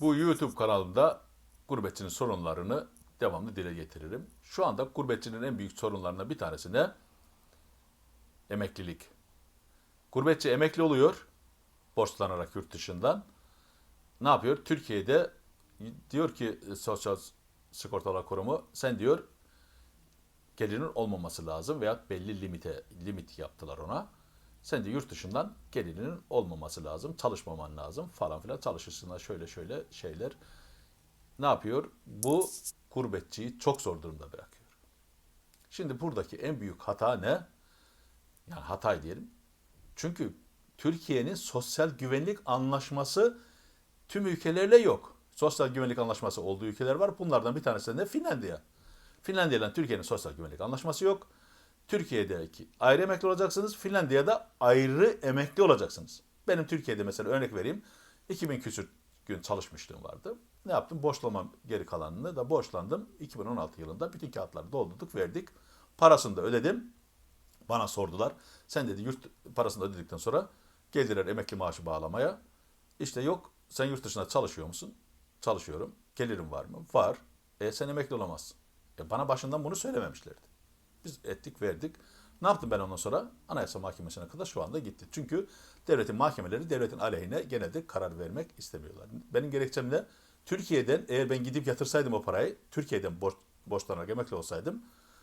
Bu YouTube kanalımda gurbetçinin sorunlarını devamlı dile getiririm. Şu anda gurbetçinin en büyük sorunlarından bir tanesi ne? Emeklilik. Gurbetçi emekli oluyor, borçlanarak yurt dışından. Ne yapıyor? Türkiye'de diyor ki e, Sosyal Sigortalar Kurumu, sen diyor gelirinin olmaması lazım veya belli limite limit yaptılar ona. Sen de yurt dışından gelirinin olmaması lazım, çalışmaman lazım falan filan çalışırsınlar şöyle şöyle şeyler. Ne yapıyor? Bu gurbetçiyi çok zor durumda bırakıyor. Şimdi buradaki en büyük hata ne? Yani hata diyelim. Çünkü Türkiye'nin sosyal güvenlik anlaşması tüm ülkelerle yok. Sosyal güvenlik anlaşması olduğu ülkeler var. Bunlardan bir tanesi de Finlandiya. Finlandiya Türkiye'nin sosyal güvenlik anlaşması yok. Türkiye'deki ayrı emekli olacaksınız. Finlandiya'da ayrı emekli olacaksınız. Benim Türkiye'de mesela örnek vereyim. 2000 küsür gün çalışmışlığım vardı. Ne yaptım? Borçlamam geri kalanını da borçlandım. 2016 yılında bütün kağıtları doldurduk, verdik. Parasını da ödedim. Bana sordular. Sen dedi yurt parasını da ödedikten sonra geldiler emekli maaşı bağlamaya. İşte yok sen yurt dışında çalışıyor musun? Çalışıyorum. Gelirim var mı? Var. E sen emekli olamazsın. E bana başından bunu söylememişlerdi. Biz ettik verdik. Ne yaptım ben ondan sonra? Anayasa Mahkemesi'ne kadar şu anda gitti. Çünkü devletin mahkemeleri devletin aleyhine genelde karar vermek istemiyorlar. Benim gerekçem de Türkiye'den eğer ben gidip yatırsaydım o parayı, Türkiye'den borç, borçlanarak emekli olsaydım,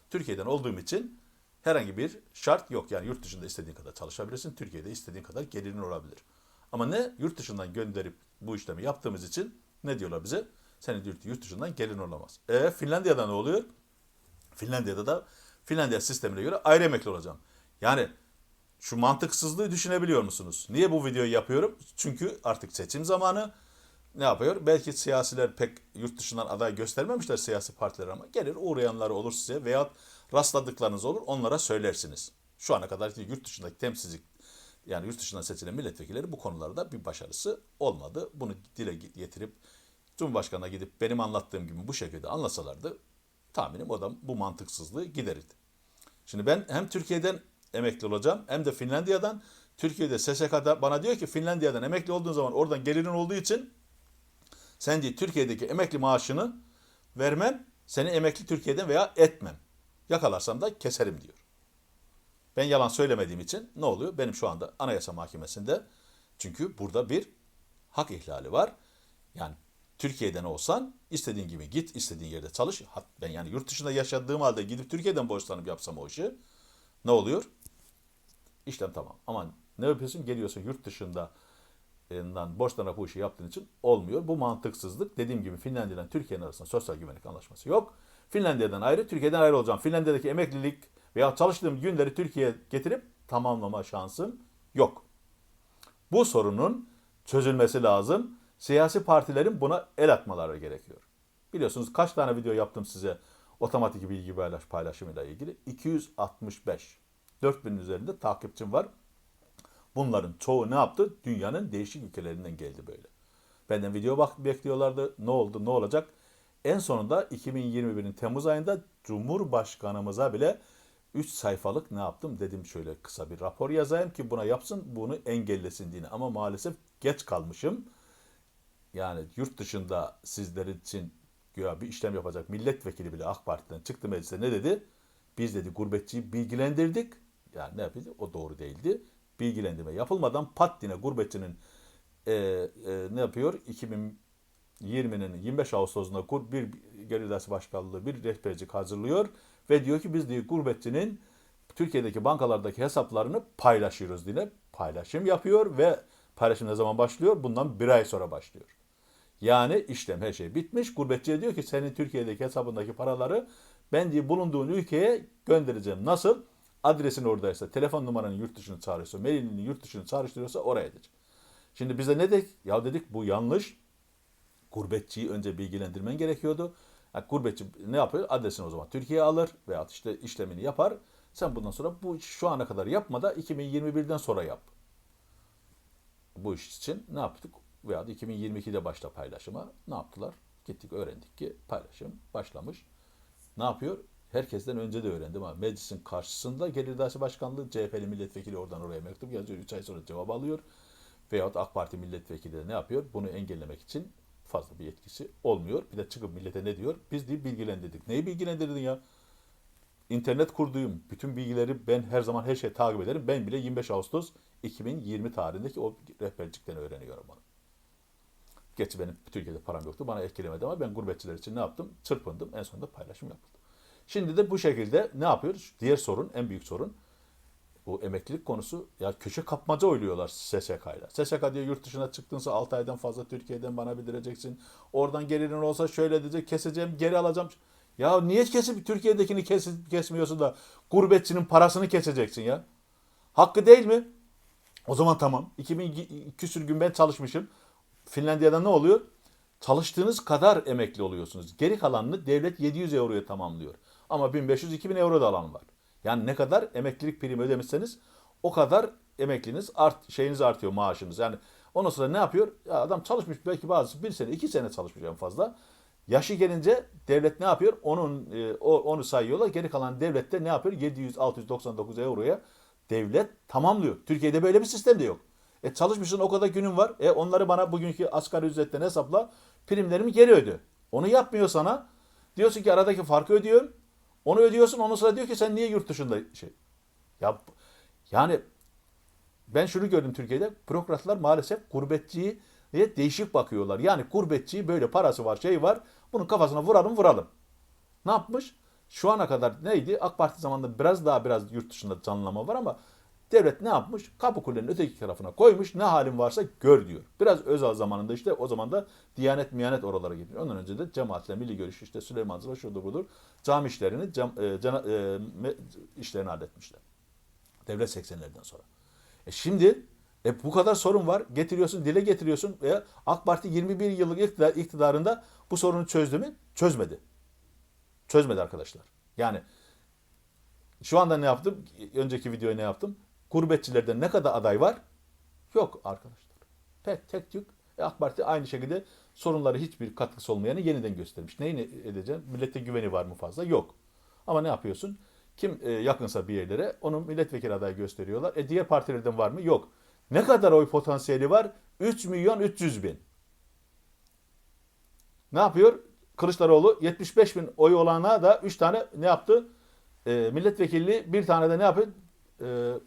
Türkiye'den olduğum için herhangi bir şart yok. Yani yurt dışında istediğin kadar çalışabilirsin, Türkiye'de istediğin kadar gelirin olabilir. Ama ne? Yurt dışından gönderip bu işlemi yaptığımız için ne diyorlar bize? Senin yurt dışından gelin olamaz. E Finlandiya'da ne oluyor? Finlandiya'da da Finlandiya sistemine göre ayrı emekli olacağım. Yani şu mantıksızlığı düşünebiliyor musunuz? Niye bu videoyu yapıyorum? Çünkü artık seçim zamanı ne yapıyor? Belki siyasiler pek yurt dışından aday göstermemişler siyasi partiler ama gelir uğrayanlar olur size veya rastladıklarınız olur onlara söylersiniz. Şu ana kadar yurt dışındaki temsilcilik yani yurt dışından seçilen milletvekilleri bu konularda bir başarısı olmadı. Bunu dile getirip Cumhurbaşkanı'na gidip benim anlattığım gibi bu şekilde anlasalardı tahminim o da bu mantıksızlığı giderirdi. Şimdi ben hem Türkiye'den emekli olacağım hem de Finlandiya'dan. Türkiye'de SSK'da bana diyor ki Finlandiya'dan emekli olduğun zaman oradan gelirin olduğu için sen diye Türkiye'deki emekli maaşını vermem, seni emekli Türkiye'den veya etmem. Yakalarsam da keserim diyor. Ben yalan söylemediğim için ne oluyor? Benim şu anda Anayasa Mahkemesi'nde çünkü burada bir hak ihlali var. Yani Türkiye'den olsan istediğin gibi git, istediğin yerde çalış. Ben yani yurt dışında yaşadığım halde gidip Türkiye'den borçlanıp yapsam o işi ne oluyor? İşlem tamam. Ama ne yapıyorsun? Geliyorsun yurt dışında dan borçlanarak bu işi yaptığın için olmuyor. Bu mantıksızlık. Dediğim gibi Finlandiya'dan Türkiye'nin arasında sosyal güvenlik anlaşması yok. Finlandiya'dan ayrı, Türkiye'den ayrı olacağım. Finlandiya'daki emeklilik veya çalıştığım günleri Türkiye'ye getirip tamamlama şansım yok. Bu sorunun çözülmesi lazım. Siyasi partilerin buna el atmaları gerekiyor. Biliyorsunuz kaç tane video yaptım size otomatik bilgi paylaş paylaşımıyla ilgili? 265. 4000 üzerinde takipçim var. Bunların çoğu ne yaptı? Dünyanın değişik ülkelerinden geldi böyle. Benden video bak bekliyorlardı. Ne oldu, ne olacak? En sonunda 2021'in Temmuz ayında Cumhurbaşkanımıza bile 3 sayfalık ne yaptım? Dedim şöyle kısa bir rapor yazayım ki buna yapsın, bunu engellesin diye. Ama maalesef geç kalmışım. Yani yurt dışında sizler için güya bir işlem yapacak milletvekili bile AK Parti'den çıktı meclise ne dedi? Biz dedi gurbetçiyi bilgilendirdik. Yani ne yapıyordu? O doğru değildi. Bilgilendirme yapılmadan pat yine gurbetçinin e, e, ne yapıyor? 2020'nin 25 Ağustos'unda kur- bir dersi başkanlığı bir rehbercik hazırlıyor ve diyor ki biz diyor gurbetçinin Türkiye'deki bankalardaki hesaplarını paylaşıyoruz diye paylaşım yapıyor ve paylaşım ne zaman başlıyor? Bundan bir ay sonra başlıyor. Yani işlem her şey bitmiş. Gurbetçiye diyor ki senin Türkiye'deki hesabındaki paraları ben diye bulunduğun ülkeye göndereceğim. Nasıl? Adresin oradaysa, telefon numaranın yurt dışını çağırıyorsa, mailini yurt dışını çağrıştırıyorsa oraya edecek. Şimdi bize ne dedik? Ya dedik bu yanlış. Gurbetçiyi önce bilgilendirmen gerekiyordu. Yani gurbetçi ne yapıyor? Adresini o zaman Türkiye'ye alır veya işte işlemini yapar. Sen bundan sonra bu şu ana kadar yapma da 2021'den sonra yap. Bu iş için ne yaptık? Veya da 2022'de başla paylaşıma. Ne yaptılar? Gittik öğrendik ki paylaşım başlamış. Ne yapıyor? Herkesten önce de öğrendim ama meclisin karşısında Gelir Dairesi Başkanlığı CHP'li milletvekili oradan oraya mektup yazıyor. 3 ay sonra cevap alıyor. Veyahut AK Parti milletvekili de ne yapıyor? Bunu engellemek için fazla bir etkisi olmuyor. Bir de çıkıp millete ne diyor? Biz diye bilgilendirdik. Neyi bilgilendirdin ya? İnternet kurduğum bütün bilgileri ben her zaman her şeyi takip ederim. Ben bile 25 Ağustos 2020 tarihindeki o rehberlikten öğreniyorum onu. Gerçi benim Türkiye'de param yoktu. Bana etkilemedi ama ben gurbetçiler için ne yaptım? Çırpındım. En sonunda paylaşım yapıldı. Şimdi de bu şekilde ne yapıyoruz? Diğer sorun, en büyük sorun bu emeklilik konusu ya köşe kapmaca oynuyorlar SSK'yla. SSK diyor yurt dışına çıktınsa 6 aydan fazla Türkiye'den bana bildireceksin. Oradan gelirin olsa şöyle diyecek keseceğim geri alacağım. Ya niye kesip Türkiye'dekini kes, kesmiyorsun da gurbetçinin parasını keseceksin ya? Hakkı değil mi? O zaman tamam. 2000 küsür gün ben çalışmışım. Finlandiya'da ne oluyor? Çalıştığınız kadar emekli oluyorsunuz. Geri kalanını devlet 700 euroya tamamlıyor. Ama 1500-2000 euro da alan var. Yani ne kadar emeklilik primi ödemişseniz o kadar emekliniz art, şeyiniz artıyor maaşınız. Yani ondan sonra ne yapıyor? Ya adam çalışmış belki bazısı bir sene iki sene çalışmış en fazla. Yaşı gelince devlet ne yapıyor? Onun e, o, onu sayıyorlar. Geri kalan devlet de ne yapıyor? 700-699 euroya devlet tamamlıyor. Türkiye'de böyle bir sistem de yok. E çalışmışsın o kadar günün var. E onları bana bugünkü asgari ücretten hesapla. Primlerimi geri öde. Onu yapmıyor sana. Diyorsun ki aradaki farkı ödüyorum. Onu ödüyorsun. Ondan sonra diyor ki sen niye yurt dışında şey. Ya yani ben şunu gördüm Türkiye'de. Bürokratlar maalesef gurbetçiye değişik bakıyorlar. Yani gurbetçi böyle parası var, şey var. Bunun kafasına vuralım vuralım. Ne yapmış? Şu ana kadar neydi? AK Parti zamanında biraz daha biraz yurt dışında canlama var ama devlet ne yapmış? Kapıkulenin öteki tarafına koymuş. Ne halin varsa gör diyor. Biraz Özal zamanında işte o zaman da Diyanet Miyanet oralara gidiyor. Ondan önce de cemaatle milli görüş işte Süleyman Zıra şudur budur. Cami işlerini, cam, e, cana, e, me, işlerini halletmişler. Devlet 80'lerden sonra. E şimdi e bu kadar sorun var. Getiriyorsun, dile getiriyorsun. ve AK Parti 21 yıllık iktidar, iktidarında bu sorunu çözdü mü? Çözmedi. Çözmedi arkadaşlar. Yani şu anda ne yaptım? Önceki videoyu ne yaptım? Gurbetçilerde ne kadar aday var? Yok arkadaşlar. Pek tek tük. E AK Parti aynı şekilde sorunları hiçbir katkısı olmayanı yeniden göstermiş. Neyi edeceğim? Millete güveni var mı fazla? Yok. Ama ne yapıyorsun? Kim e, yakınsa bir yerlere onu milletvekili adayı gösteriyorlar. E diğer partilerden var mı? Yok. Ne kadar oy potansiyeli var? 3 milyon 300 bin. Ne yapıyor? Kılıçdaroğlu 75 bin oy olana da 3 tane ne yaptı? E, milletvekilliği bir tane de ne yapıyor? E,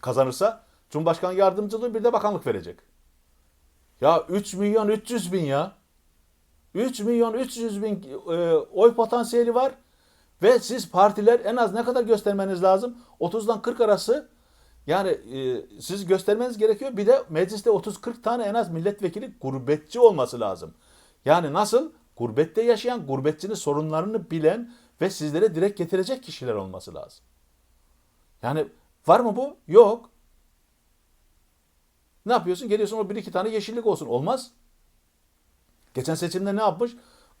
kazanırsa Cumhurbaşkanı yardımcılığı bir de bakanlık verecek. Ya 3 milyon 300 bin ya. 3 milyon 300 bin e, oy potansiyeli var. Ve siz partiler en az ne kadar göstermeniz lazım? 30'dan 40 arası yani e, siz göstermeniz gerekiyor. Bir de mecliste 30-40 tane en az milletvekili gurbetçi olması lazım. Yani nasıl? Gurbette yaşayan, gurbetçinin sorunlarını bilen ve sizlere direkt getirecek kişiler olması lazım. Yani var mı bu? Yok. Ne yapıyorsun? Geliyorsun o bir iki tane yeşillik olsun. Olmaz. Geçen seçimde ne yapmış?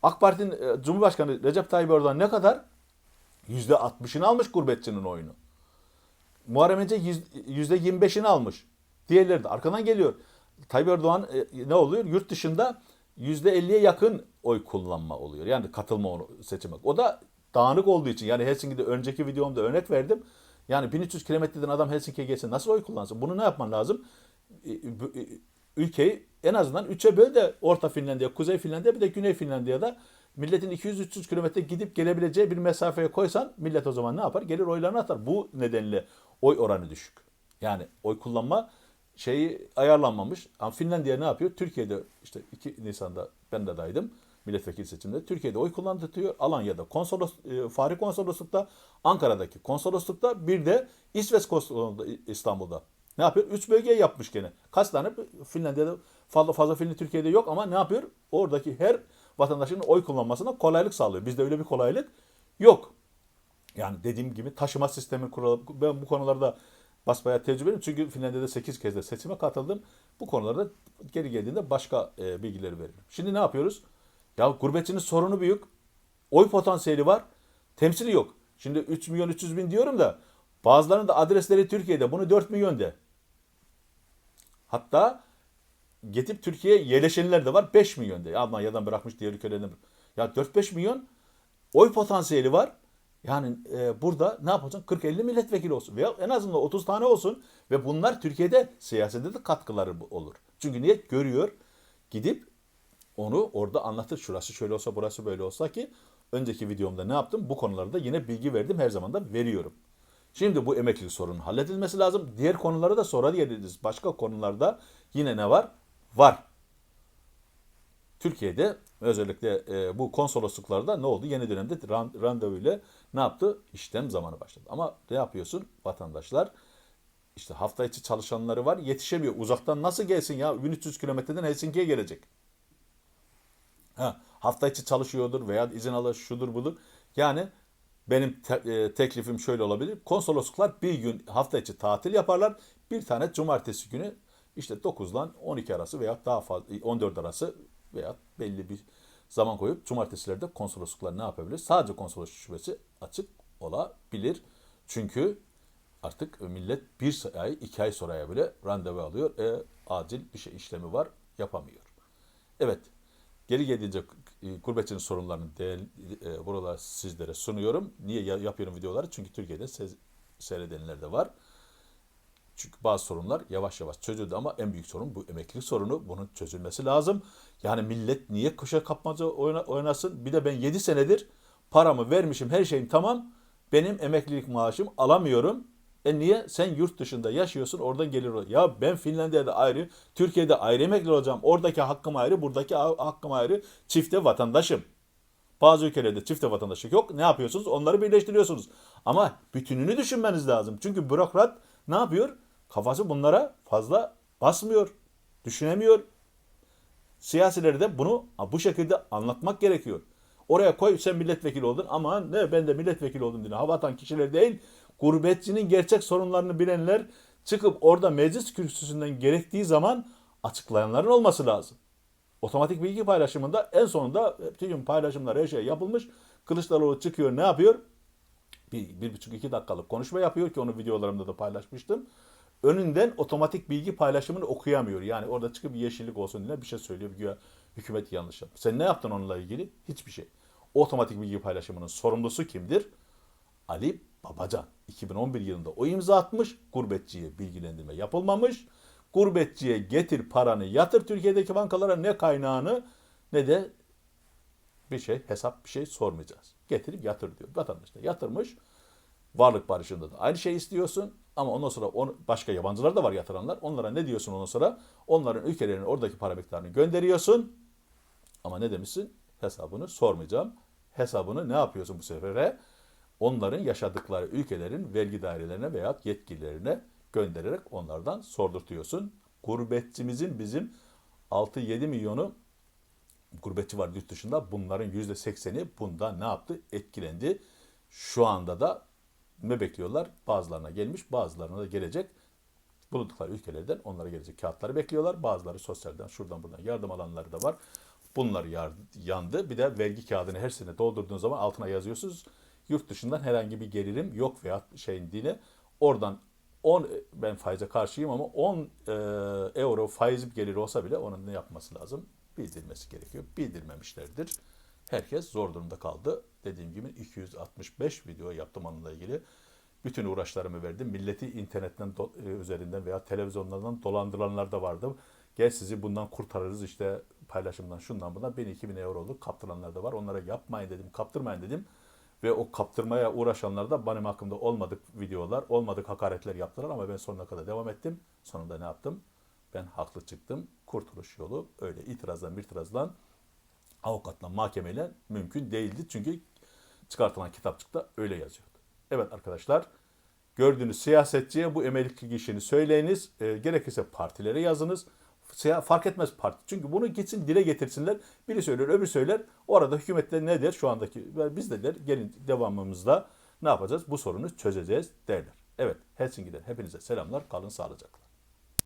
AK Parti'nin e, Cumhurbaşkanı Recep Tayyip Erdoğan ne kadar? %60'ını almış gurbetçinin oyunu. Muharrem İnce %25'ini almış. Diğerleri de arkadan geliyor. Tayyip Erdoğan e, ne oluyor? Yurt dışında %50'ye yakın oy kullanma oluyor. Yani katılma seçime. O da dağınık olduğu için. Yani Helsinki'de önceki videomda örnek verdim. Yani 1300 kilometreden adam Helsinki'ye geçse nasıl oy kullansın? Bunu ne yapman lazım? E, e, ülkeyi en azından 3'e böl de Orta Finlandiya, Kuzey Finlandiya bir de Güney Finlandiya'da milletin 200-300 kilometre gidip gelebileceği bir mesafeye koysan millet o zaman ne yapar? Gelir oylarını atar. Bu nedenle oy oranı düşük. Yani oy kullanma şeyi ayarlanmamış. Ama Finlandiya ne yapıyor? Türkiye'de işte 2 Nisan'da ben de daydım milletvekili seçiminde. Türkiye'de oy kullandırtıyor. Alanya'da konsolos, e, Fahri Konsolosluk'ta, Ankara'daki konsoloslukta bir de İsveç konsolosluğunda İstanbul'da. Ne yapıyor? Üç bölge yapmış gene. Kaç tane Finlandiya'da fazla fazla Finli Türkiye'de yok ama ne yapıyor? Oradaki her vatandaşın oy kullanmasına kolaylık sağlıyor. Bizde öyle bir kolaylık yok. Yani dediğim gibi taşıma sistemi kuralım. Ben bu konularda basbaya tecrübeliyim. Çünkü Finlandiya'da 8 kez de seçime katıldım. Bu konularda geri geldiğinde başka e, bilgileri veririm. Şimdi ne yapıyoruz? Ya gurbetçinin sorunu büyük. Oy potansiyeli var. Temsili yok. Şimdi 3 milyon 300 bin diyorum da bazılarının da adresleri Türkiye'de. Bunu 4 milyon de. Hatta getip Türkiye'ye yerleşenler de var 5 milyon de. Almanya'dan bırakmış diğer ülkelerden. Ya 4-5 milyon oy potansiyeli var. Yani e, burada ne yapacaksın? 40-50 milletvekili olsun. Veya en azından 30 tane olsun. Ve bunlar Türkiye'de siyasete de katkıları olur. Çünkü niye? Görüyor. Gidip Onu orada anlatır. Şurası şöyle olsa burası böyle olsa ki önceki videomda ne yaptım? Bu konularda yine bilgi verdim. Her zaman da veriyorum. Şimdi bu emeklilik sorunun halledilmesi lazım. Diğer konuları da sonra geliriz. Başka konularda yine ne var? Var. Türkiye'de özellikle e, bu konsolosluklarda ne oldu? Yeni dönemde ran- randevu ile ne yaptı? İşlem zamanı başladı. Ama ne yapıyorsun? Vatandaşlar işte hafta içi çalışanları var yetişemiyor. Uzaktan nasıl gelsin ya? 1300 kilometreden Helsinki'ye gelecek. Ha, hafta içi çalışıyordur veya izin alır şudur budur. Yani benim te- e, teklifim şöyle olabilir. Konsolosluklar bir gün hafta içi tatil yaparlar. Bir tane cumartesi günü işte 9 ile 12 arası veya daha fazla 14 arası veya belli bir zaman koyup cumartesilerde konsolosluklar ne yapabilir? Sadece konsolosluk şubesi açık olabilir. Çünkü artık millet bir ay, iki ay sonraya bile randevu alıyor. E, acil bir şey işlemi var, yapamıyor. Evet, geri gelince e, gurbetçinin sorunlarını değer, e, buralar sizlere sunuyorum. Niye ya- yapıyorum videoları? Çünkü Türkiye'de se- seyredenler de var. Çünkü bazı sorunlar yavaş yavaş çözüldü ama en büyük sorun bu emeklilik sorunu. Bunun çözülmesi lazım. Yani millet niye kışa kapmaca oyna- oynasın? Bir de ben 7 senedir paramı vermişim, her şeyim tamam. Benim emeklilik maaşım alamıyorum. E niye? Sen yurt dışında yaşıyorsun, oradan gelir. o- Ya ben Finlandiya'da ayrı, Türkiye'de ayrı emekli olacağım. Oradaki hakkım ayrı, buradaki ha- hakkım ayrı. Çifte vatandaşım. Bazı ülkelerde çifte vatandaşlık yok. Ne yapıyorsunuz? Onları birleştiriyorsunuz. Ama bütününü düşünmeniz lazım. Çünkü bürokrat ne yapıyor? Kafası bunlara fazla basmıyor. Düşünemiyor. Siyasileri de bunu bu şekilde anlatmak gerekiyor. Oraya koy sen milletvekili oldun ama ne ben de milletvekili oldum diye hava atan kişiler değil. Gurbetçinin gerçek sorunlarını bilenler çıkıp orada meclis kürsüsünden gerektiği zaman açıklayanların olması lazım. Otomatik bilgi paylaşımında en sonunda bütün paylaşımlar her şey yapılmış. Kılıçdaroğlu çıkıyor ne yapıyor? Bir, bir buçuk iki dakikalık konuşma yapıyor ki onu videolarımda da paylaşmıştım. Önünden otomatik bilgi paylaşımını okuyamıyor. Yani orada çıkıp yeşillik olsun diye bir şey söylüyor. Güya hükümet yanlış yaptı. Sen ne yaptın onunla ilgili? Hiçbir şey. Otomatik bilgi paylaşımının sorumlusu kimdir? Ali Babacan. 2011 yılında o imza atmış. Gurbetçiye bilgilendirme yapılmamış. Gurbetçiye getir paranı yatır Türkiye'deki bankalara ne kaynağını ne de bir şey hesap bir şey sormayacağız. Getirip yatır diyor. Vatandaş da yatırmış. Varlık barışında da aynı şey istiyorsun. Ama ondan sonra onu, başka yabancılar da var yatıranlar. Onlara ne diyorsun ondan sonra? Onların ülkelerine oradaki para miktarını gönderiyorsun. Ama ne demişsin? Hesabını sormayacağım. Hesabını ne yapıyorsun bu sefere? Onların yaşadıkları ülkelerin vergi dairelerine veya yetkililerine göndererek onlardan sordurtuyorsun. Gurbetçimizin bizim 6-7 milyonu gurbetçi var yurt dışında. Bunların %80'i bundan ne yaptı? Etkilendi. Şu anda da ne bekliyorlar? Bazılarına gelmiş, bazılarına da gelecek. Bulundukları ülkelerden onlara gelecek kağıtları bekliyorlar. Bazıları sosyalden şuradan buradan yardım alanları da var. Bunlar yandı. Bir de vergi kağıdını her sene doldurduğunuz zaman altına yazıyorsunuz. Yurt dışından herhangi bir gelirim yok veya şeyin dine oradan 10 ben faize karşıyım ama 10 e, euro faiz geliri olsa bile onun ne yapması lazım? Bildirmesi gerekiyor. Bildirmemişlerdir. Herkes zor durumda kaldı. Dediğim gibi 265 video yaptım onunla ilgili. Bütün uğraşlarımı verdim. Milleti internetten e, üzerinden veya televizyonlardan dolandıranlar da vardı. Gel sizi bundan kurtarırız işte paylaşımdan şundan bundan. Beni 2000 euroluk kaptıranlar da var. Onlara yapmayın dedim, kaptırmayın dedim. Ve o kaptırmaya uğraşanlar da benim hakkımda olmadık videolar, olmadık hakaretler yaptılar ama ben sonuna kadar devam ettim. Sonunda ne yaptım? Ben haklı çıktım. Kurtuluş yolu öyle itirazdan bir itirazdan avukatla mahkemeyle mümkün değildi. Çünkü çıkartılan kitapçıkta öyle yazıyordu. Evet arkadaşlar gördüğünüz siyasetçiye bu emeklilik işini söyleyiniz. E, gerekirse partilere yazınız. Siya- Fark etmez parti. Çünkü bunu gitsin dile getirsinler. Biri söyler öbür söyler. Orada hükümette ne der şu andaki biz de der gelin devamımızda ne yapacağız? Bu sorunu çözeceğiz derler. Evet Helsinki'den hepinize selamlar. Kalın sağlıcakla.